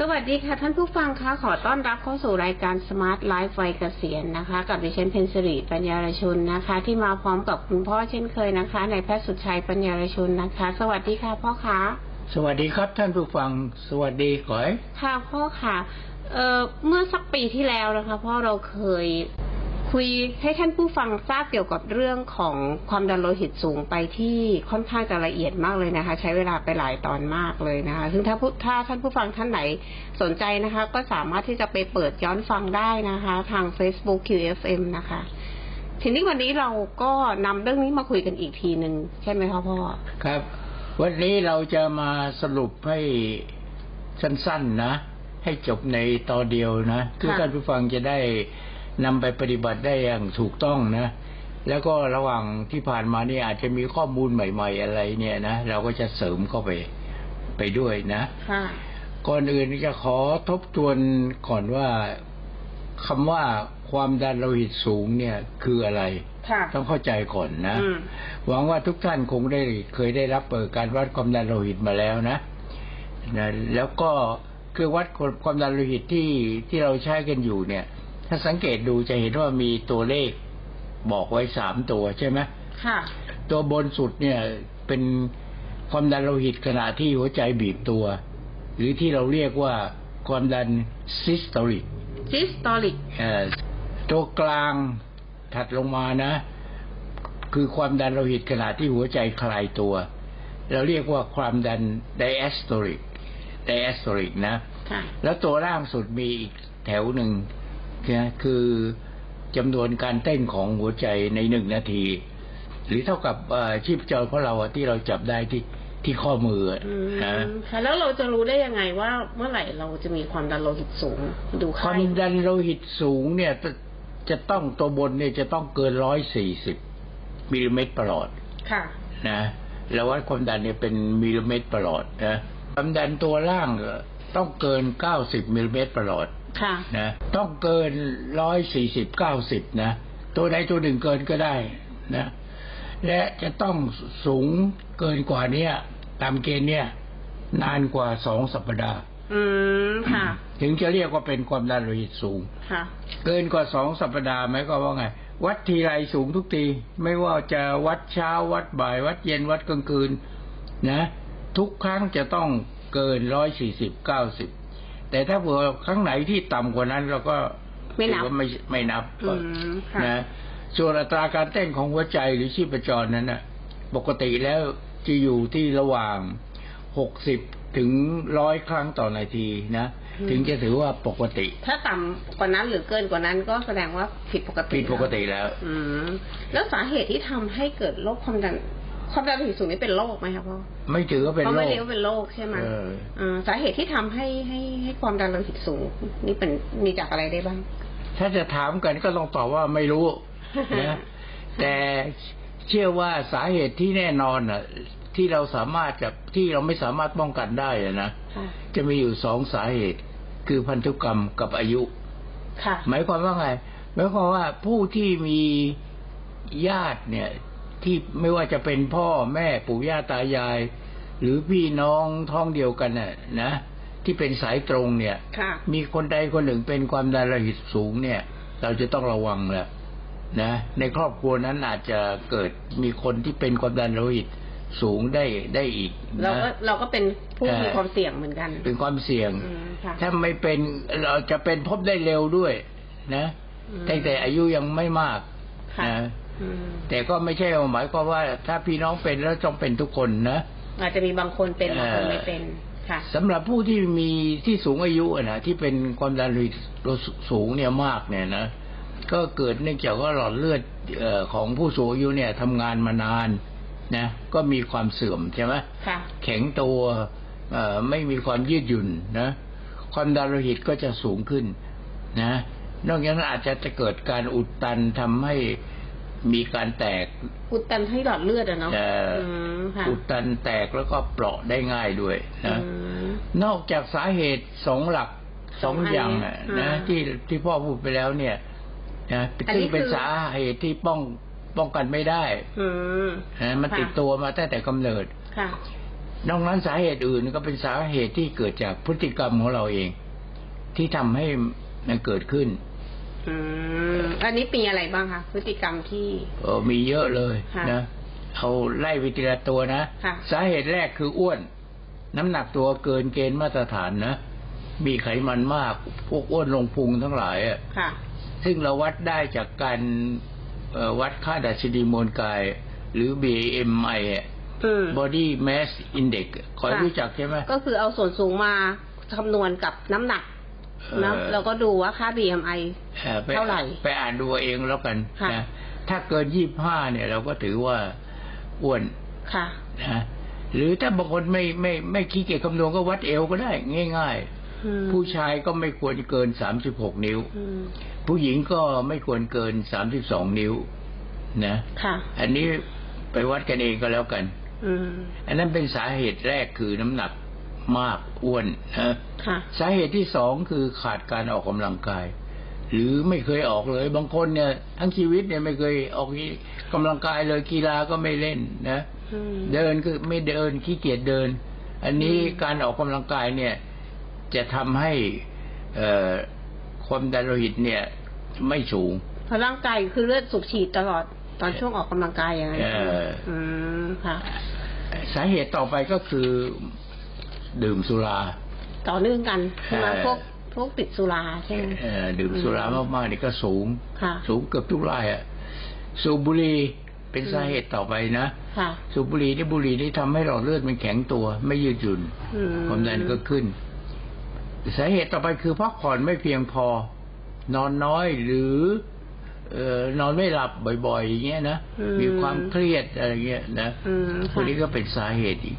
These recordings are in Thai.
สวัสดีค่ะท่านผู้ฟังคะขอต้อนรับเข้าสู่รายการ Smart Life วัยเกษียณนะคะ กับดิฉันเพนสิริปัญญารชุนนะคะ ที่มาพร้อมกับคุณพ่อเช่นเคยนะคะในายแพทย์สุดชัยปัญญารชุนนะคะ สวัสดีค่ะพ่อคะสวัสดีครับท่านผู้ฟังสวัสดีขอยค่ะพ่อค่ะเอ่อเมื่อสักปีที่แล้วนะคะพ่อเราเคย คุยให้ท่านผู้ฟังทราบเกี่ยวกับเรื่องของความดันโลหิตสูงไปที่ค่อนข้างจะละเอียดมากเลยนะคะ ใช้เวลาไปหลายตอนมากเลยนะคะ ซึ่งถ้าผู้ถ้าท่านผู้ฟังท่านไหนสนใจนะคะ ก็สามารถที่จะไปเปิดย้อนฟังได้นะคะ ทาง Facebook QFM นะคะ ทีนี้วันนี้เราก็นำเรื่องนี้มาคุยกันอีกทีหนึ่งใช่ไหมคะพ่อครับ วันนี้เราจะมาสรุปให้สั้นๆนะให้จบในตอนเดียวนะเพื่อท่านผู้ฟังจะได้ นำไปปฏิบัติได้อย่างถูกต้องนะ แล้วก็ระหว่างที่ผ่านมานี่อาจจะมีข้อมูลใหม่ ๆ อะไรเนี่ยนะเราก็จะเสริมเข้าไปไปด้วยนะค่ะก่อนอื่นจะขอทบทวนก่อนว่าคำว่าความดันโลหิตสูงเนี่ยคืออะไรค่ะต้องเข้าใจก่อนนะอืมหวังว่าทุกท่านคงได้เคยได้รับเปิดการวัดความดันโลหิตมาแล้วนะนะ แล้วก็คือวัดความดันโลหิตที่ที่เราใช้กันอยู่เนี่ย ถ้าสังเกตดูจะเห็นว่ามีตัวเลขบอกไว้สามตัวใช่ไหมค่ะ ตัวบนสุดเนี่ยเป็นความดันโลหิตขณะที่หัวใจบีบตัว หรือที่เราเรียกว่าความดันซิสโตริก systolic เอ่อตัวกลางถัดลงมานะ คือความดันโลหิตขณะที่หัวใจคลายตัว เราเรียกว่าความดันไดแอสโตริกไดแอสโตริกนะค่ะแล้วตัวล่างสุดมีอีกแถวหนึ่ง นะคือจำนวนการเต้นของหัวใจในหนึ่งนาที หรือเท่ากับเอ่อชีพจรของเราอะที่เราจับได้ที่ที่ข้อมืออะอืมนะค่ะแล้วเราจะรู้ได้ยังไงว่าเมื่อไหร่เราจะมีความดันโลหิตสูง ดูคไข้วามดันโลหิตสูงเนี่ยจะจะต้องตัวบนเนี่ยจะต้องเกินร้อยสี่สิบมิลลิเมตรประหลอด ค่ะ นะแล้ววัดความดันเนี่ยเป็นมิลลิเมตรประหลอดนะความดันตัวล่างต้องเกินเก้าสิบมิลลิเมตรประหลอด ค่ะนะต้องเกินร้อยสี่สิบเก้าสิบนะ ตัวใดตัวหนึ่งเกินก็ได้นะ และจะต้องสูงเกินกว่าเนี้ยตามเกณฑ์เนี่ย นานกว่าสองสัปดาห์ อืมค่ะ ถึงจะเรียกว่าเป็นความดันโลหิตสูง ค่ะ เกินกว่าสองสัปดาห์ไหมก็ว่าไง วัดทีไรสูงทุกที ไม่ว่าจะวัดเช้าวัดบ่าย วัดเย็นวัดกลางคืน นะ ทุกครั้งจะต้องเกินร้อยสี่สิบเก้าสิบ แต่ถ้าเผื่อครั้งไหนที่ต่ำกว่านั้น เราก็ไม่นับถือว่าไม่ไม่นับอืมค่ะนะส่วนอัตราการเต้นของหัวใจหรือชีพจรนั้นนะปกติแล้วจะอยู่ที่ระหว่างหกสิบถึงร้อยครั้งต่อนาทีนะอืมถึงจะถือว่าปกติ ถ้าต่ำกว่านั้นหรือเกินกว่านั้นก็แสดงว่าผิดปกติผิดปกติแล้ว อืมแล้วสาเหตุที่ทำให้เกิดโรคความดัน ความดันโลหิตสูงนี่เป็นโรคไหมคะพ่อไม่ถือว่าเป็นเขาโรไม่คเรียกว่าเป็นโรคใช่ไหมเอออ่าสาเหตุที่ทำให้ให้ให้ความดันโลหิตสูง นี่เป็นมีจากอะไรได้บ้าง ถ้าจะถามกันก็ต้องตอบว่าไม่รู้นะแต่เชื่อว่าสาเหตุที่แน่นอนอะ ที่เราสามารถจะที่เราไม่สามารถป้องกันได้อะนะค่ะจะมีอยู่สองสาเหตุ คือพันธุกรรมกับอายุค่ะหมายความว่าไงหมายความว่าผู้ที่มีญาติเนี่ย ที่ไม่ว่าจะเป็นพ่อแม่ปู่ย่าตายาย หรือพี่น้องท้องเดียวกันน่ะนะที่เป็นสายตรงเนี่ยค่ะมีคนใดคนหนึ่งเป็นความดันโลหิตสูงเนี่ย เราจะต้องระวังแหละนะ ในครอบครัวนั้นอาจจะเกิดมีคนที่เป็นความดันโลหิตสูงได้ได้อีกเรานะก็เราก็เป็นผู้เอ่อมีความเสี่ยงเหมือนกัน เป็นความเสี่ยงอืมค่ะถ้าไม่เป็นเราจะเป็นพบได้เร็วด้วย นะอืมตั้งแต่อายุยังไม่มากค่ะนะอืม แต่ก็ไม่ใช่หมายความว่า ถ้าพี่น้องเป็นแล้วต้องเป็นทุกคนนะอาจจะมีบางคนเป็นบางคนเอ่อไม่เป็นค่ะสำหรับผู้ที่มีที่สูงอายุอะนะที่เป็นความดันโลหิตสูงเนี่ยมากเนี่ยนะก็เกิดเนื่องจากว่าหลอดเลือดเออของผู้สูงอายุเนี่ยทำงานมานานนะก็มีความเสื่อมใช่ไหมค่ะแข็งตัวเอ่อไม่มีความยืดหยุ่นนะความดันโลหิตก็จะสูงขึ้นนะ นอกจากนั้นอาจจะจะเกิดการอุดตันทำให้ มีการแตกอุดตันให้หลอดเลือดอะเนาะเอ่ออมค่ะอุดตันแตกแล้วก็เปราะได้ง่ายด้วยนะอืมนอกจากสาเหตุสองหลักสสอองงอันอย่างเนี่ยอะอ่านะที่ที่พ่อพูดไปแล้วเนี่ยนะอันนี้ซึ่งเป็นคือสาเหตุที่ป้องป้องกันไม่ได้อืมนะมันค่ะติดตัวมาตั้งแต่กำเนิดค่ะนอกนั้นสาเหตุอื่นก็เป็นสาเหตุที่เกิดจากพฤติกรรมของเราเอง ที่ทำให้มันเกิดขึ้น อืมอันนี้มีอะไรบ้างคะพฤติกรรมที่ เออมีเยอะเลยค่ะนะเอาไล่ไปทีละตัวนะค่ะ สาเหตุแรกคืออ้วน น้ำหนักตัวเกินเกณฑ์มาตรฐานนะ มีไขมันมาก พวกอ้วนลงพุงทั้งหลายอะค่ะ ซึ่งเราวัดได้จากการเอ่อวัดค่าดัชนีมวลกาย หรือ BMI อะ อืม Body Mass Index ขอให้ค่ะ รู้จักใช่ไหม ก็คือเอาส่วนสูงมาคำนวณกับน้ำหนัก นะเออแล้วก็ดูว่าค่า BMI อ่อปเท่าไหร่ ไปอ่านดูเอาเองแล้วกันค่ะนะถ้าเกินยี่ห้าเนี่ยเราก็ถือว่าอ้วนค่ะนะหรือถ้าบางคนไม่ไม่ไม่ขี้เกียจคำนวณก็วัดเอวก็ได้ ง่ายอืมๆผู้ชายก็ไม่ควรเกินสามสิบหกนิ้วอืมผู้หญิงก็ไม่ควรเกินสามสิบสองนิ้ว นะค่ะอันนี้ไปวัดกันเองก็แล้วกันอืมอันนั้นเป็นสาเหตุแรกคือน้ำหนัก มากอ้วนนะค่ะสาเหตุที่สองคือขาดการออกกำลังกาย หรือไม่เคยออกเลย บางคนเนี่ย ทั้งชีวิตเนี่ยไม่เคยออกกำลังกายเลยกีฬาก็ไม่เล่นนะอืมเดินคือไม่เดินขี้เกียจเดิน อันนี้อืมการออกกำลังกายเนี่ย จะทำให้เอ่อความดันโลหิตเนี่ย ไม่สูงเพราะร่างกายคือเลือดสูบฉีดตลอดตอนช่วงออกกำลังกายอย่างนั้นเอออืมค่ะ สาเหตุต่อไปก็คือ ดื่มสุรา ต่อเนื่องกันใช่ไหมเออพวกพวกติดสุราใช่ไหมเอ่อดื่มสุรามากๆนี่ก็สูงค่ะสูงเกือบทุกรายอะสูบบุหรี่เป็นสาเหตุต่อไปนะค่ะสูบบุหรี่ที่บุหรี่ที่ทำให้หลอดเลือดมันแข็งตัว ไม่ยืดหยุ่นอืมความดันก็ขึ้น สาเหตุต่อไปคือพักผ่อนไม่เพียงพอ นอนน้อยหรือเอ่อนอนไม่หลับบ่อย ๆ อย่างเงี้ยนะอืมมีความเครียดอะไรเงี้ยนะอืมพวกค่ะนี้ก็เป็นสาเหตุอีก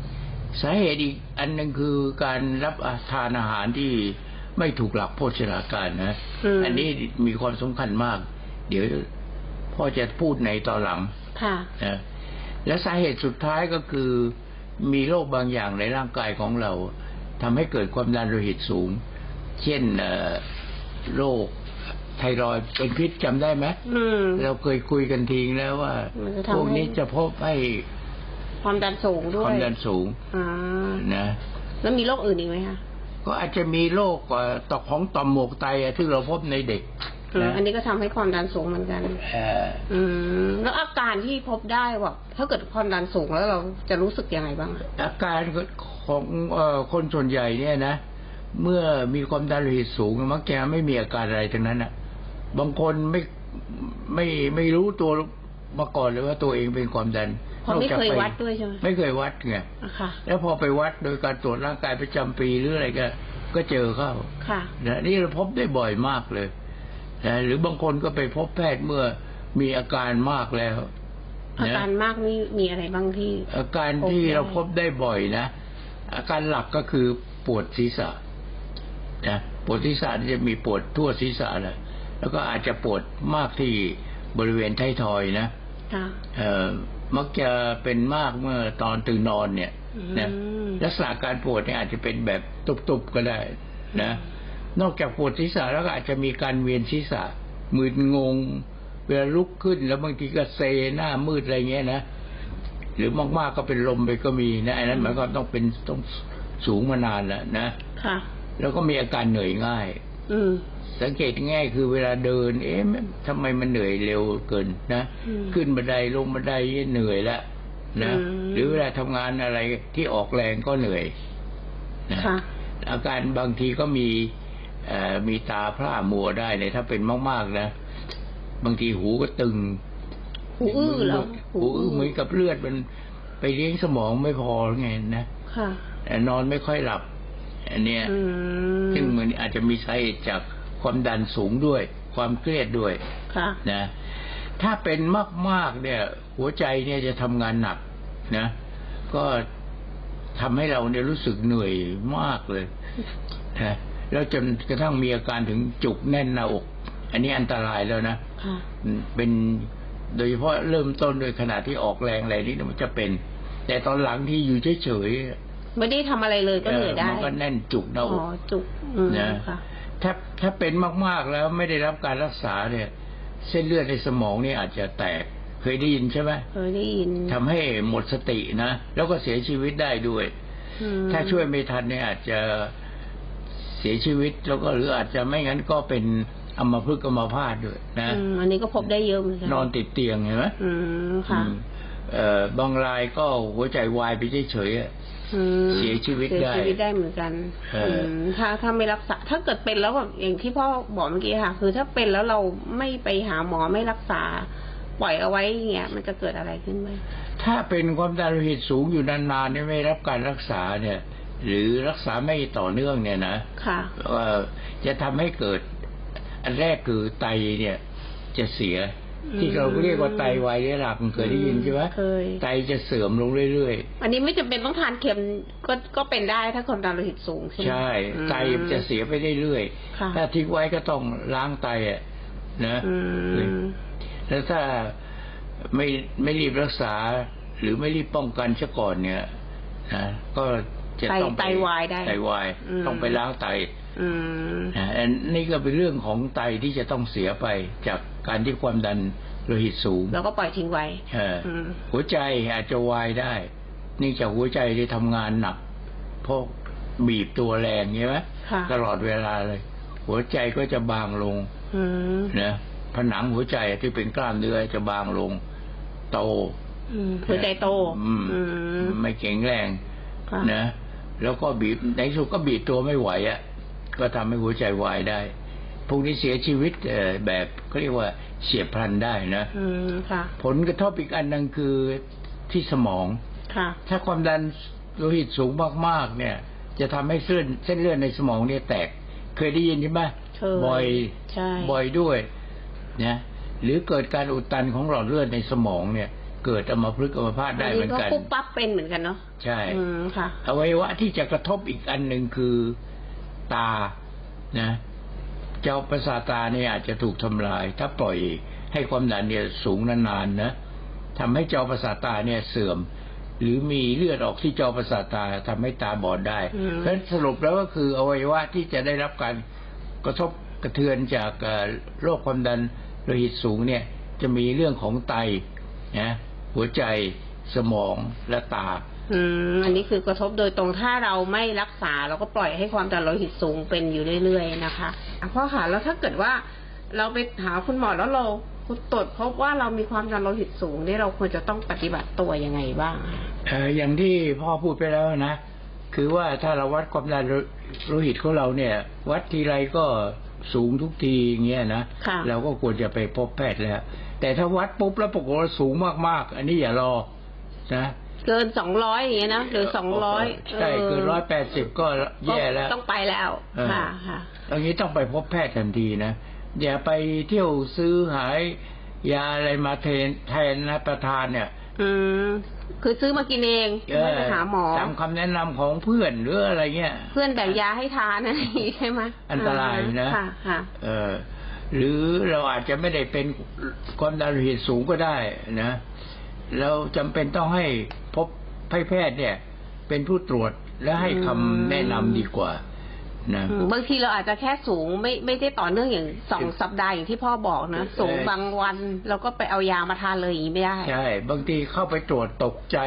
สาเหตุอีกอันหนึ่งคือการรับทานอาหารที่ไม่ถูกหลักโภชนาการนะมอันนี้มีความสำคัญมาก เดี๋ยวพ่อจะพูดในตอนหลังค่ะนะและสาเหตุสุดท้ายก็คือมีโรคบางอย่างในร่างกายของเราทำให้เกิดความดันโลหิตสูง เช่นเอ่อโรคไทรอยด์เป็นพิษจำได้ไหมอืมเราเคยคุยกันทีแล้วว่ามันจะทำให้พวกนี้จะพบให้ ความดันสูงด้คววายมดันสูงอ่า นะ แล้วมีโรคอื่นอีกไหมคะก็อาจจะมีโรคเอ่อต่อของต่อมหมวกไตอะที่เราพบในเด็กอืมนะอันนี้ก็ทำให้ความดันสูงเหมือนกัน เอ่ออืม แล้วอาการที่พบได้ว่าถ้าเกิดความดันสูงแล้วเราจะรู้สึกยังไงบ้างอะอาการของเอ่อคนส่วนใหญ่เนี่ยนะ เมื่อมีความดันโลหิตสูงมักจะไม่มีอาการอะไรทั้งนั้นอะ บางคนไม่ไม่ไม่รู้ตัวมาก่อนเลยว่าตัวเองเป็นความดัน เพราะไม่นอกจากเคยปวัดด้วยใช่ไหมไม่เคยวัดไงอะค่ะแล้วพอไปวัดโดยการตรวจร่างกายประจำปีหรืออะไรก็ก็เจอเข้าค่ะนะนี่เราพบได้บ่อยมากเลยนะหรือบางคนก็ไปพบแพทย์เมื่อมีอาการมากแล้ว อานะการมากนี่มีอะไรบ้างที่ อาการที่เราพบได้บ่อยนะ อาการหลักก็คือปวดศีรษะนะปวดศีรษะนี่จะมีปวดทั่วศีรษะแหละแล้วก็อาจจะปวดมากที่บริเวณท้ายทอยนะค่ะเอ่อ มักจะเป็นมากเมื่อตอนตื่นนอนเนี่ยนะอืมลักษณะการปวดเนี่ยอาจจะเป็นแบบตุบๆก็ได้นะนอกจากปวดศีรษะแล้วก็อาจจะมีการเวียนศีรษะมึนงง เวลาลุกขึ้นแล้วบางทีก็เซหน้ามืดอะไรเงี้ยนะหรือมากๆก็เป็นลมไปก็มีนะอันนั้นหมายความต้องเป็นต้องสูงมานานแล้วนะค่ะ แล้วก็มีอาการเหนื่อยง่าย อืม สังเกตง่ายคือเวลาเดิน เอ๊ะมันทำไมมันเหนื่อยเร็วเกินนะอืมขึ้นบันไดลงบันไดเหนื่อยแล้วนะอืมหรือเวลาทำงานอะไรที่ออกแรงก็เหนื่อยนะค่ะอาการบางทีก็มีเอ่อมีตาพร่ามัวได้เนี่ยถ้าเป็นมาก ๆ นะ บางทีหูก็ตึง หูอื้อเหรอหูอื้อเหมือนกับเลือดมันไปเลี้ยงสมองไม่พอหรือไงนะค่ะแต่นอนไม่ค่อยหลับ อันเนี้ยอืมซึ่งมันอาจจะมีสาเหตุจาก ความดันสูงด้วย ความเครียดด้วยค่ะนะถ้าเป็นมาก ๆ เนี่ย หัวใจเนี่ยจะทำงานหนักนะ ก็ทำให้เราเนี่ยรู้สึกเหนื่อยมากเลยนะแล้วจนกระทั่งมีอาการถึงจุกแน่นหน้าอก อันนี้อันตรายแล้วนะค่ะเป็นโดยเฉพาะเริ่มต้นโดยขณะที่ออกแรงอะไรนี่มันจะเป็น แต่ตอนหลังที่อยู่เฉยๆ ไม่ได้ทำอะไรเลยก็เหนื่อยได้มันก็แน่นจุกหน้าอ๋ออกจุกอืมนะค่ะถ้าถ้าเป็นมากๆแล้วไม่ได้รับการรักษาเนี่ย เส้นเลือดในสมองเนี่ยอาจจะแตกเคยได้ยินใช่ไหมเคยได้ยินทำให้หมดสตินะแล้วก็เสียชีวิตได้ด้วยอืมถ้าช่วยไม่ทันเนี่ยอาจจะเสียชีวิตแล้วก็หรืออาจจะไม่งั้นก็เป็นอัมพฤกษ์อัมพาตด้วยนะอืมอันนี้ก็พบได้เยอะเหมือนกันนอนติดเตียงเห็นไหมอืมค่ะอืม เอ่อบางรายก็หัวใจวายไปเฉยๆอะ อืมเสียชีวิตได้เสียชีวิตได้เหมือนกันเอออื มถ้าถ้าไม่รักษา ถ้าเกิดเป็นแล้วแบบอย่างที่พ่อบอกเมื่อกี้ค่ะ คือถ้าเป็นแล้วเราไม่ไปหาหมอไม่รักษา ปล่อยเอาไว้อย่างเงี้ยมันจะเกิดอะไรขึ้นไหมถ้าเป็นความดันโลหิตสูงอยู่นานๆเนี่ยไม่รับการรักษาเนี่ย หรือรักษาไม่ต่อเนื่องเนี่ยนะ ค่ะ เอ่อจะทำให้เกิด อันแรกคือไตเนี่ยจะเสียอืม ที่เราเรียกว่าไตวายเรื้อรังเคยได้ยินใช่ไหมเคยไตจะเสื่อมลงเรื่อยอันนี้ไม่จำเป็นต้องทานเค็มก็ก็เป็นได้ถ้าความดันโลหิตสูงใช่ๆไหมใช่อืมไตจะเสียไปเรื่อยค่ะๆถ้าทิ้งไว้ก็ต้องล้างไตอะนะอืมแล้วถ้าไม่ไม่รีบรักษา หรือไม่รีบป้องกันซะก่อนเนี่ยนะก็จะไตต้องปไตวายได้ไตวายอืมต้องไปล้างไตอืมนะอันนี่ก็เป็นเรื่องของไตที่จะต้องเสียไปจาก การที่ความดันโลหิตสูงแล้วก็ปล่อยทิ้งไว้เอออมหัวใจอาจจะวายได้ นี่จากหัวใจที่ทำงานหนักเพราะบีบตัวแรงใช่ไหมค่ะตลอดเวลาเลย หัวใจก็จะบางลงอืมนะผนังหัวใจที่เป็นกล้ามเนื้อจะบางลง โตอืมหัวใจโตอืมอืมไม่แข็งแรงค่ะนะแล้วก็บีบในที่สุดก็บีบตัวไม่ไหวอะ่ะ ก็ทำให้หัวใจวายได้ พวกนี้เสียชีวิตเอ่อแบบเขาเรียกว่าเฉียบพลันได้นะอืมค่ะผลกระทบอีกอันหนึงคือที่สมองค่ะถ้าความดันโลหิตสูงมากๆ เนี่ย จะทำให้เส้นเส้นเลือดในสมองเนี่ยแตก เคยได้ยินใช่ไหมเคยบ่อยใช่บ่อยด้วยนะหรือเกิดการอุดตันของหลอดเลือดในสมองเนี่ย เกิดอัมพฤกษ์อัมพาตได้เหมือนกันก็ปุ๊บปั๊บเป็นเหมือนกันเนาะใช่อืมค่ะอวัยวะที่จะกระทบอีกอันหนึ่งคือตานะ เจ้าประสาตาเนี่ยอาจจะถูกทำลาย ถ้าปล่อยให้ความดันเนี่ยสูงนานๆนะทำให้จอประสาตาเนี่ยเสื่อม หรือมีเลือดออกที่จอประสาทตาทำให้ตาบอดได้ เพราะฉะนั้นสรุปแล้วก็คืออวัยวะที่จะได้รับการกระทบกระเทือนจากโรคความดันโลหิตสูงเนี่ยจะมีเรื่องของไตนะหัวใจสมองและตา อืมอันนี้คือกระทบโดยตรงถ้าเราไม่รักษาเราก็ปล่อยให้ความดันโลหิตสูงเป็นอยู่เรื่อยๆนะคะอะพ่อค่ะแล้วถ้าเกิดว่า เราไปหาคุณหมอแล้วเราตรวจพบว่าเรามีความดันโลหิตสูงนี่เราควรจะต้องปฏิบัติตัวยังไงบ้างคะเอ่ออย่างที่พ่อพูดไปแล้วนะคือว่าถ้าเราวัดความดันโลหิตของเราเนี่ย วัดทีไรก็สูงทุกทีอย่างเงี้ยนะค่ะเราก็ควรจะไปพบแพทย์แล้ว แต่ถ้าวัดปุ๊บแล้วปรากฏว่าสูงมากๆ อันนี้อย่ารอนะ เกินสองร้อยอย่างเงี้ยนะหรือสองร้อยใช่เกินร้อยแปดสิบก็แย่แล้ว ต้องไปแล้วเออค่ะค่ะอย่างนี้ต้องไปพบแพทย์ทันทีนะอย่าไปเที่ยวซื้อหายยาอะไรมาแทนแทนนะประทานเนี่ย อืมคือซื้อมากินเองไม่ไปหาหมอตามคำแนะนำของเพื่อนหรืออะไรเงี้ย เพื่อนแบ่งยาให้ทานอะไรอย่างงี้ใช่ไหมอันตรายนะค่ะค่ะเออหรือเราอาจจะไม่ได้เป็นความดันโลหิตสูงก็ได้นะ เราจำเป็นต้องให้พบให้แพทย์เนี่ย เป็นผู้ตรวจและให้คำแนะนำดีกว่านะอืมบางทีเราอาจจะแค่สูงไม่ไม่ได้ต่อเนื่องอย่างสองสัปดาห์อย่างที่พ่อบอกนะเออสูงบางวันเราก็ไปเอายามาทานเลยอย่างนี้ไม่ได้ ใช่ บางทีเข้าไปตรวจตกใจ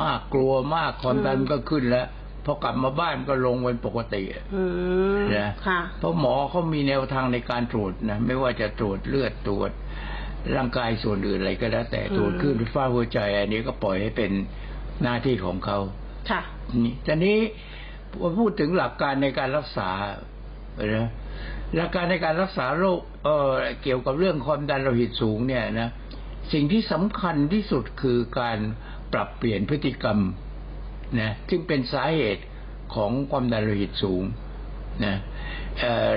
มากกลัวมากความดันอืมก็ขึ้นแล้วพอกลับมาบ้านก็ลงเป็นปกติอืมนะค่ะเพราะหมอเขามีแนวทางในการตรวจนะไม่ว่าจะตรวจเลือดตรวจ ร่างกายส่วนอื่นอะไรก็แล้ว แต่อืมตรวจคลื่นไฟฟ้าหัวใจ อันนี้ก็ปล่อยให้เป็นหน้าที่ของเขาค่ะนี่ตอนนี้พอพูดถึงหลักการในการรักษานะหลักการในการรักษาโรคเอ่อเกี่ยวกับเรื่องความดันโลหิตสูงเนี่ยนะสิ่งที่สำคัญที่สุดคือการปรับเปลี่ยนพฤติกรรมนะซึ่งเป็นสาเหตุของความดันโลหิตสูงนะ เอ่อ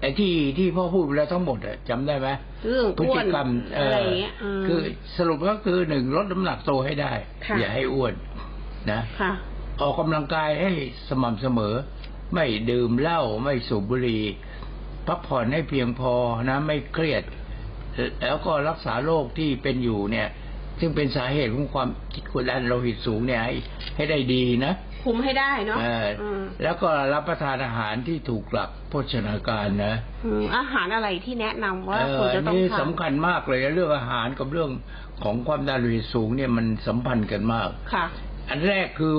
ไอ้ที่ที่พ่อพูดไปแล้วทั้งหมดอะจำได้ไหมเรื่องพฤติกรรมอะไรเงี้ยคือสรุปก็คือหนึ่งลดน้ำหนักตัวให้ได้ อย่าให้อ้วนนะค่ะออกกำลังกายให้สม่ำเสมอ ไม่ดื่มเหล้าไม่สูบบุหรี่พักผ่อนให้เพียงพอนะ ไม่เครียด แล้วก็รักษาโรคที่เป็นอยู่เนี่ย ซึ่งเป็นสาเหตุของความความดันโลหิตสูงเนี่ยให้ให้ได้ดีนะคุมให้ได้เนาะเอออมแล้วก็รับประทานอาหารที่ถูกหลักโภชนาการนะอืมอาหารอะไรที่แนะนำว่าเอควรอจะต้องนี่ทานสำคัญมากเลยเรื่องอาหารกับเรื่องของความดันโลหิตสูงเนี่ยมันสัมพันธ์กันมาก ค่ะ อันแรกคือ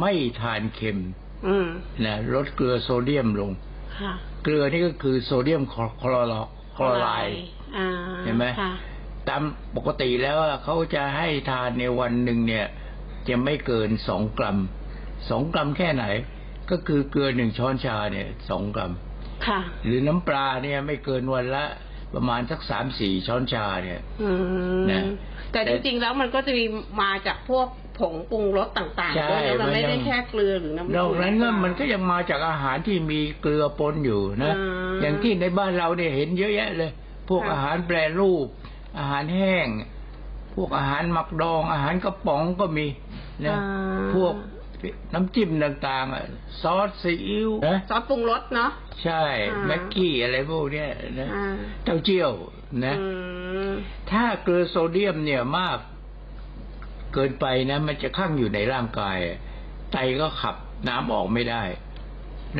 ไม่ทานเค็มอืมนะลดเกลือโซเดียมลง ค่ะเกลือนี่ก็คือโซเดียมคลอคลอรคลอไรด์ อ่าเห็นไหม ค่ะ ตามปกติแล้วอะเขาจะให้ทานในวันหนึ่งเนี่ยจะไม่เกินสองกรัมสองกรัมแค่ไหน ก็คือเกลือหนึ่งช้อนชาเนี่ยสองกรัมค่ะ หรือน้ำปลาเนี่ยไม่เกินวันละประมาณสักสามสี่ช้อนชาเนี่ยอืมนะแต่แต่จริงๆแล้วมันก็จะมีมาจากพวกผงปรุงรสต่างๆใช่ด้วยนะมันไม่มันยังได้แค่เกลือหรือน้ำนอกนั้นก็ปลามันก็ยังมาจากอาหารที่มีเกลือปนอยู่นะอืมอย่างที่ในบ้านเราเนี่ยเห็นเยอะแยะเลย พวกค่ะอาหารแปรรูป อาหารแห้ง พวกอาหารหมักดอง อาหารกระป๋องก็มีนะอ่าพวกน้ำจิ้มต่างๆอะซอสซีอิ๊วนะซอสปรุงรสเนาะใช่อ่าแม็กกี้อะไรพวกเนี้ยนะอ่าเต้าเจี้ยวนะอืมถ้าเกลือโซเดียมเนี่ยมากเกินไปนะ มันจะข้างอยู่ในร่างกาย ไตก็ขับน้ำออกไม่ได้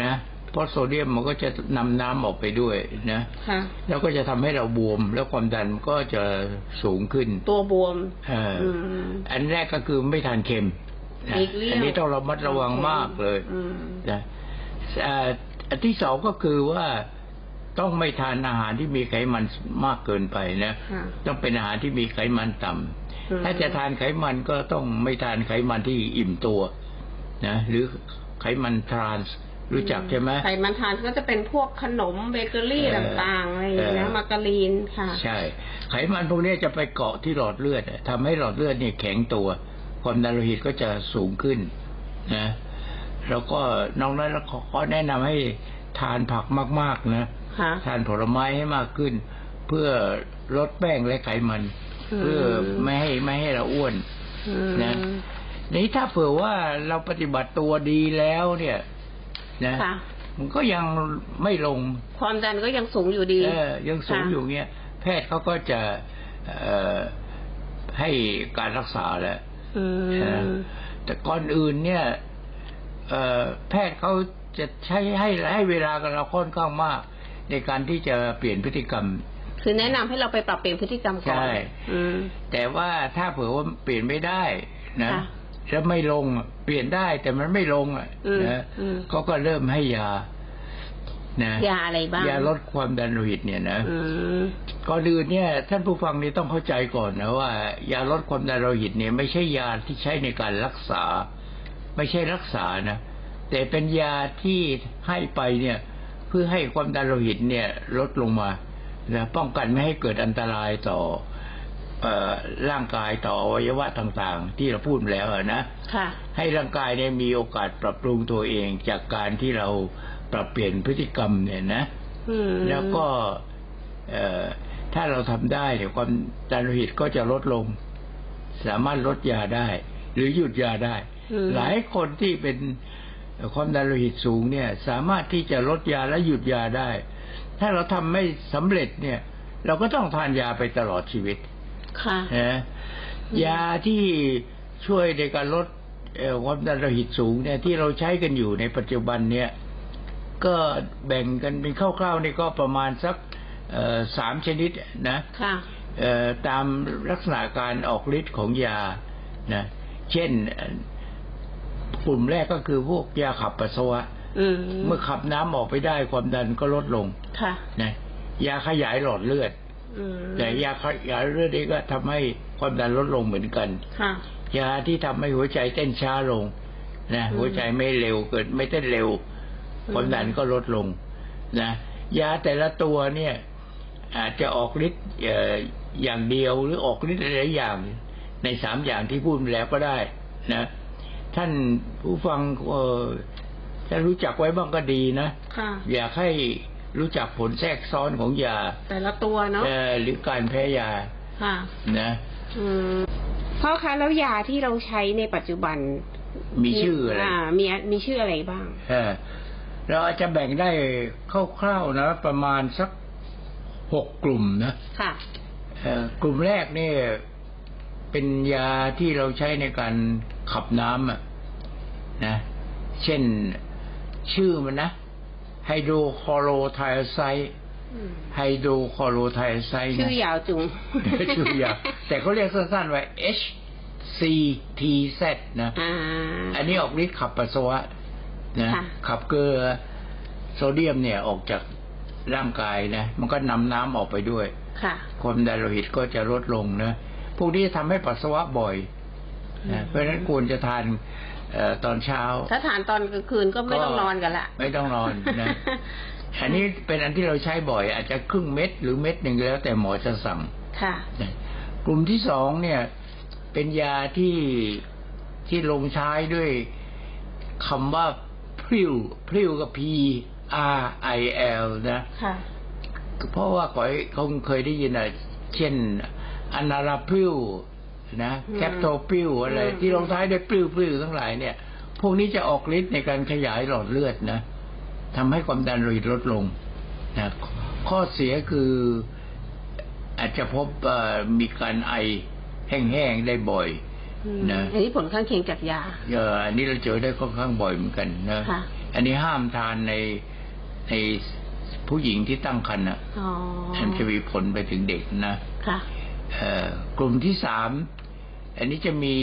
นะ เพราะโซเดียมมันก็จะนำน้ำออกไปด้วยนะค่ะแล้วก็จะทำให้เราบวม แล้วความดันก็จะสูงขึ้น ตัวบวมเออออืมอันแรกก็คือไม่ทานเค็มนะหลีกเลี่ยงอันนี้ต้องระมัดระวังมากเลยอืมนะเอ่ออันที่สองก็คือว่าต้องไม่ทานอาหารที่มีไขมันมากเกินไปนะค่ะต้องเป็นอาหารที่มีไขมันต่อืมำถ้าจะทานไขมันก็ต้องไม่ทานไขมันที่อิ่มตัวนะหรือไขมันทรานส์ รู้จักใช่ไหมไขมันทานก็จะเป็นพวกขนมเบเกอรี่เออต่างๆอะไรอย่างเงี้ยเออมาการีนค่ะ ใช่ ไขมันพวกนี้จะไปเกาะที่หลอดเลือดอะทำให้หลอดเลือดเนี่ยแข็งตัว ความดันโลหิตก็จะสูงขึ้นนะแล้วก็นอกนั้นเราขอแนะนำให้ทานผักมาก ๆนะค่ะทานผลไม้ให้มากขึ้น เพื่อลดแป้งและไขมันอืมเพื่อไม่ให้ไม่ให้เราอ้วนอืมนะนี้ถ้าเผื่อว่าเราปฏิบัติตัวดีแล้วเนี่ย นะค่ะ มันก็ยังไม่ลง ความดันก็ยังสูงอยู่ดีเออยังสูงค่ะอยู่เงี้ยแพทย์เขาก็จะเอ่อให้การรักษาแหละอืนะมแต่ก่อนอื่นเนี่ยเอ่อแพทย์เขาจะใช้ให้ให้เวลากับเราค่อนข้างมาก ในการที่จะเปลี่ยนพฤติกรรม คือแนะนำให้เราไปปรับเปลี่ยนพฤติกรรมก่อนใช่อืมแต่ว่าถ้าเผื่อว่าเปลี่ยนไม่ได้นะค่ะ แล้วไม่ลงอะเปลี่ยนได้แต่มันไม่ลงอะอืมนะอืมเขาก็เริ่มให้ยานะยาอะไรบ้างยาลดความดันโลหิตเนี่ยนะอืมก่อนอื่นเนี่ย ท่านผู้ฟังนี่ต้องเข้าใจก่อนนะว่า ยาลดความดันโลหิตเนี่ย ไม่ใช่ยาที่ใช้ในการรักษา ไม่ใช่รักษานะแต่เป็นยาที่ให้ไปเนี่ย เพื่อให้ความดันโลหิตเนี่ย ลดลงมานะป้องกันไม่ให้เกิดอันตรายต่อเอ่อ ร่างกายต่ออวัยวะต่างๆ ที่เราพูดมาแล้วอะนะค่ะให้ร่างกายเนี่ยมีโอกาสปรับปรุงตัวเองจากการที่เราปรับเปลี่ยนพฤติกรรมเนี่ยนะอืมแล้วก็เอ่อถ้าเราทำได้เนี่ยความดันโลหิตก็จะลดลง สามารถลดยาได้ หรือหยุดยาได้อืมหลายคนที่เป็นความดันโลหิตสูงเนี่ย สามารถที่จะลดยาและหยุดยาได้ ถ้าเราทำไม่สำเร็จเนี่ย เราก็ต้องทานยาไปตลอดชีวิต ค่ะนะยาที่ช่วยในการลดเอ่อความดันโลหิตสูงเนี่ยที่เราใช้กันอยู่ในปัจจุบันเนี่ย ก็แบ่งกันเป็นคร่าวๆนี่ก็ประมาณสักเอ่อสามชนิดนะค่ะเอ่อตามลักษณะการออกฤทธิ์ของยานะเช่นเอ่อกลุ่มแรกก็คือพวกยาขับปัสสาวะอืมเมื่อขับน้ำออกไปได้ความดันก็ลดลงค่ะนะยาขยายหลอดเลือดอืม แต่ยาขยายเลือดนี่ก็ทำให้ความดันลดลงเหมือนกันค่ะยาที่ทำให้หัวใจเต้นช้าลงนะอืมหัวใจไม่เร็วเกิดไม่เต้นเร็วความดันก็ลดลงนะยาแต่ละตัวเนี่ย อาจจะออกฤทธิ์เอ่ออย่างเดียวหรือออกฤทธิ์หลายๆอย่างในสามอย่างที่พูดมาแล้วก็ได้นะ ท่านผู้ฟังเออถ้ารู้จักไว้บ้างก็ดีนะค่ะอยากให้ รู้จักผลแทรกซ้อนของยา แต่ละตัวเนาะเอ่อหรือการแพ้ยาค่ะ นะ อืมพ่อคะแล้วยาที่เราใช้ในปัจจุบันมีชื่ออะไรามีมีชื่ออะไรบ้าง เออเราอาจจะแบ่งได้คร่าวๆนะ ประมาณสักหกกลุ่มนะค่ะ เอ่อกลุ่มแรกนี่เป็นยาที่เราใช้ในการขับน้ำอะนะ เช่นชื่อมันนะ ไฮโดรคลอโรไทอไซด์ไฮโดรคลอโรไทอไซด์ชื่นะอยาวจุงชื่อยาวแต่เขาเรียกสั้นๆว่า H CTZ นะอ่าอันนี้ออกฤทธิ์ขับปัสสาวะนะค่ะขับเกลือโซเดียมเนี่ยออกจากร่างกายนะ มันก็นำน้ำออกไปด้วยค่ะความดันโลหิตก็จะลดลงนะพวกนี้ทำให้ปัสสาวะบ่อยนะเพราะฉะนั้นควรจะทานเอ่อ ตอนเช้า ถ้าทานตอนกลางคืนก็ไม่ต้องนอนกันละไม่ต้องนอนนะอันนี้เป็นอันที่เราใช้บ่อย อาจจะครึ่งเม็ดหรือเม็ดหนึ่งแล้วแต่หมอจะสั่งค่ะนะกลุ่มที่สองเนี่ย เป็นยาที่ที่ลงใช้ด้วยคำว่าพริ้วพริ้วกับ P R I L นะค่ะเพราะว่าขอยเขาเคยได้ยินอะเช่นอนาราพริ้ว นะอืมแคปโตพริ้วอะไรอืมที่ลงท้ายด้วยพริ้วพริ้วทั้งหลายเนี่ย พวกนี้จะออกฤทธิ์ในการขยายหลอดเลือดนะทำให้ความดันโลหิตลดลงนะข้อเสียคืออาจจะพบเอ่อมีการไอแห้งๆได้บ่อยอืมนะอันนี้ผลข้างเคียงจากยาเอ่ออันนี้เราเจอได้ค่อนข้างบ่อยเหมือนกันนะค่ะอันนี้ห้ามทานในในผู้หญิงที่ตั้งครรภ์นะอ๋อมันจะมีผลไปถึงเด็กนะ ค่ะเอ่อกลุ่มที่สาม อันนี้จะมี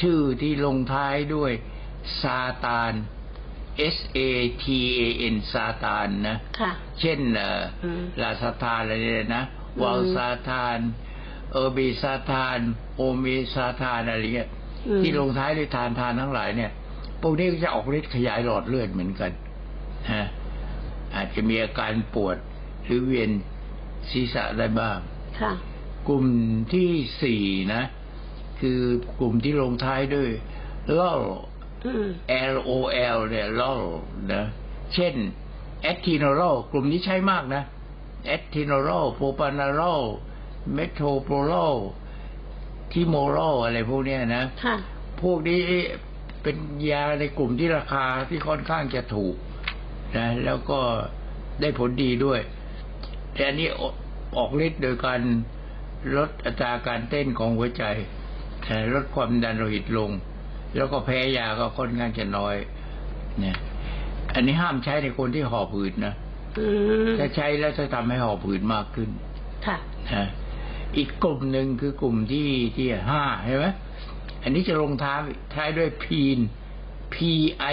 ชื่อที่ลงท้ายด้วยซาตาน S A T A N ซาตานนะค่ะเช่นเอ่ออมลาซาตานอะไรเนี่ยนะอืมวาลซาตานเออร์บีซาตาน โอเมซาตานอะไรเงี้ยอืมที่ลงท้ายด้วยทานทานทั้งหลายเนี่ยพวกนี้ก็จะออกฤทธิ์ขยายหลอดเลือดเหมือนกันฮะอาจจะมีอาการปวดหรือเวียนศีรษะได้บ้างค่ะกลุ่มที่สี่นะ คือกลุ่มที่ลงท้ายด้วย lol อืม L O L เนี่ย lol นะเช่น atenolol กลุ่มนี้ใช้มากนะ atenolol propranolol metoprolol timolol อะไรพวกเนี้ยนะค่ะพวกนี้เป็นยาในกลุ่มที่ราคาที่ค่อนข้างจะถูกนะแล้วก็ได้ผลดีด้วย แต่อันนี้ออกออกฤทธิ์โดยการลดอัตราการเต้นของหัวใจแต่ ลดความดันโลหิตลง แล้วก็แพ้ยาก็ค่อนข้างจะน้อย เนี่ย อันนี้ห้ามใช้ในคนที่หอบหืดนะอืมถ้าใช้แล้วจะทำให้หอบหืดมากขึ้น ค่ะนะอีกกลุ่มหนึ่งคือกลุ่มที่ที่ห้าใช่ไหมอันนี้จะลงท้ายท้ายด้วยพีน P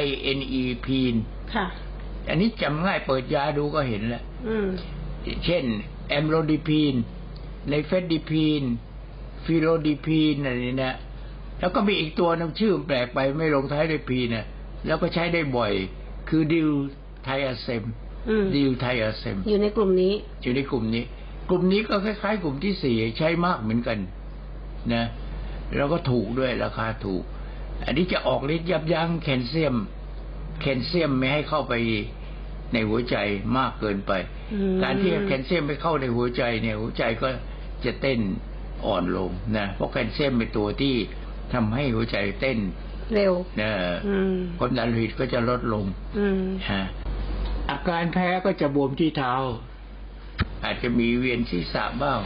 I N E พีนค่ะ อันนี้จำง่ายเปิดยาดูก็เห็นแล้วอืมเช่น แอมโลดิพีน ไนเฟสดิพีน ฟิโลดิพีนอะไรนี่นะแล้วก็มีอีกตัวหนึงชื่อแปลกไปไม่ลงท้ายด้วยพีนะแล้วก็ใช้ได้บ่อย คือดิวไทอาเซมอืมดิวไทอาเซมอยู่ในกลุ่มนี้ อยู่ในกลุ่มนี้ กลุ่มนี้ก็คล้ายๆ กลุ่มที่สี่ใช้มากเหมือนกัน นะแล้วก็ถูกด้วยราคาถูก อันนี้จะออกฤทธิ์ยับยั้งแคลเซียม แคลเซียมไม่ให้เข้าไปในหัวใจมากเกินไปอืมการที่แคลเซียมไปเข้าในหัวใจเนี่ยหัวใจก็จะเต้น อ่อนลงนะเพราะแคลเซียมเป็นตัวที่ทำให้หัวใจเต้นเร็วนะอืมความดันโลหิตก็จะลดลงอืมฮะอาการแพ้ก็จะบวมที่เท้า อาจจะมีเวียนศีรษะบ้าง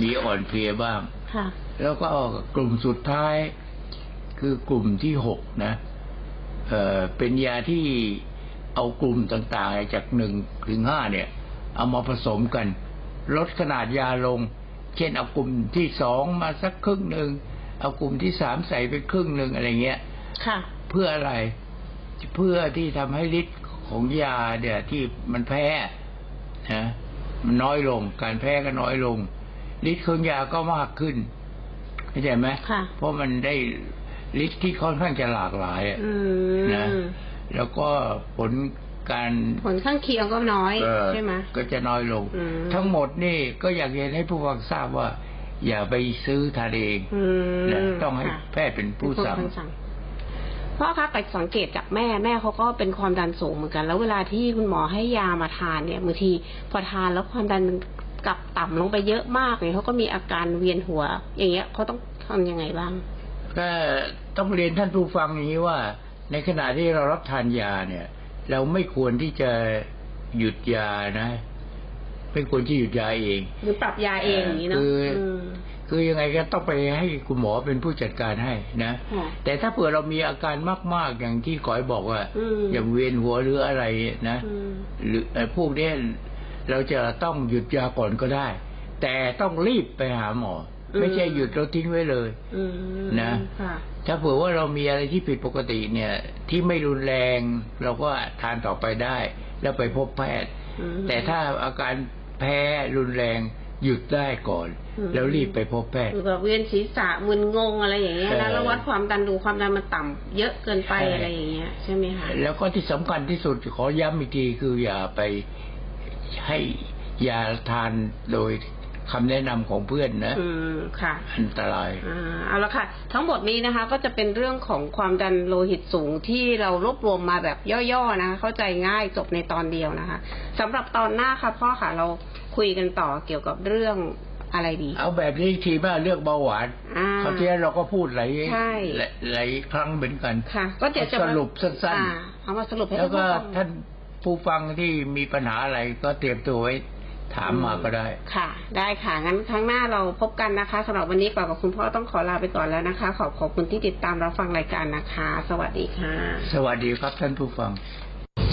มีอ่อนเพลียบ้างค่ะแล้วก็กลุ่มสุดท้าย คือกลุ่มที่หกนะเอ่อเป็นยาที่เอากลุ่มต่างๆ จากหนึ่งถึงห้าเนี่ย เอามาผสมกัน ลดขนาดยาลง เช่นเอากลุ่มที่สองมาสักครึ่งหนึ่งเอากลุ่มที่สามใส่ไปครึ่งหนึ่งอะไรเงี้ยค่ะ เพื่ออะไร เพื่อที่ทำให้ฤทธิ์ของยาเนี่ยที่มันแพ้นะมันน้อยลง การแพ้ก็น้อยลงฤทธิ์ของยาก็มากขึ้นเข้าใจไหมค่ะเพราะมันได้ฤทธิ์ที่ค่อนข้างจะหลากหลายอะอืนะมแล้วก็ผล การผลข้างเคียงก็น้อยเอ่อใช่ไหมก็จะน้อยลงอืมทั้งหมดนี่ก็อยากเรียนให้ผู้ฟังทราบว่า อย่าไปซื้อทานเองอืมนะต้องให้ค่ะแพทย์เป็นผู้สั่งเป็นคนพ่อคะแต่สังเกตจากแม่แม่เขาก็เป็นความดันสูงเหมือนกัน แล้วเวลาที่คุณหมอให้ยามาทานเนี่ยบางทีพอทานแล้วความดันมันกลับต่ำลงไปเยอะมากเนี่ยเขาก็มีอาการเวียนหัว อย่างเงี้ยเขาต้องทำยังไงบ้าง ก็ต้องเรียนท่านผู้ฟังอย่างนี้ว่า ในขณะที่เรารับทานยาเนี่ย เราไม่ควรที่จะหยุดยานะ ไม่ควรที่หยุดยาเอง หรือปรับยาเองอย่างนี้เนาะคืออืมคือยังไงก็ต้องไปให้คุณหมอเป็นผู้จัดการให้นะค่ะแต่ถ้าเผื่อเรามีอาการมาก ๆ อย่างที่ก้อยบอกว่าอืมอย่างเวียนหัวหรืออะไรนะอืมหรือไอ้พวกเนี้ยเราจะต้องหยุดยาก่อนก็ได้ แต่ต้องรีบไปหาหมออืม ไม่ใช่หยุดเราทิ้งไว้เลยอืมนะค่ะถ้าเผื่อว่าเรามีอะไรที่ผิดปกติเนี่ย ที่ไม่รุนแรงเราก็ทานต่อไปได้ แล้วไปพบแพทย์อืมแต่ถ้าอาการแพ้รุนแรงหยุดได้ก่อนอืมแล้วรีบไปพบแพทย์คือแบบเวียนศีรษะมึนงงอะไรอย่างเงี้ยเอนะอแล้ววัดความดันดูความดันมันต่ำเยอะเกินไปใช่อะไรอย่างเงี้ยใช่ไหมคะแล้วก็ที่สำคัญที่สุดขอย้ำอีกทีคืออย่าไปให้ยาทานโดย คำแนะนำของเพื่อนนะอืมค่ะ อันตรายอ่าเอาละค่ะ ทั้งหมดนี้นะคะ ก็จะเป็นเรื่องของความดันโลหิตสูงที่เรารวบรวมมาแบบย่อๆนะคะ เข้าใจง่ายจบในตอนเดียวนะคะสำหรับตอนหน้าค่ะ พ่อค่ะเราคุยกันต่อเกี่ยวกับเรื่องอะไรดี เอาแบบนี้ทีว่าเลือกเบาหวานอ่าเขาวที่แล้วเราก็พูดหลายใช่หลายหลายครั้งเหมือนกันค่ะ ก็เดี๋ยวจะมาสรุปสั้นๆอ่าเอามาสรุปให้แล้วก็ท่านท่านผู้ฟังที่มีปัญหาอะไรก็เตรียมตัวไว้ ถามมาก็ได้ ค่ะ ได้ค่ะ งั้นครั้งหน้าเราพบกันนะคะสำหรับวันนี้ก่อนกับคุณพ่อต้องขอลาไปก่อนแล้วนะคะ ขอบขอบคุณที่ติดตามรับฟังรายการนะคะ สวัสดีค่ะ สวัสดีครับท่านผู้ฟังค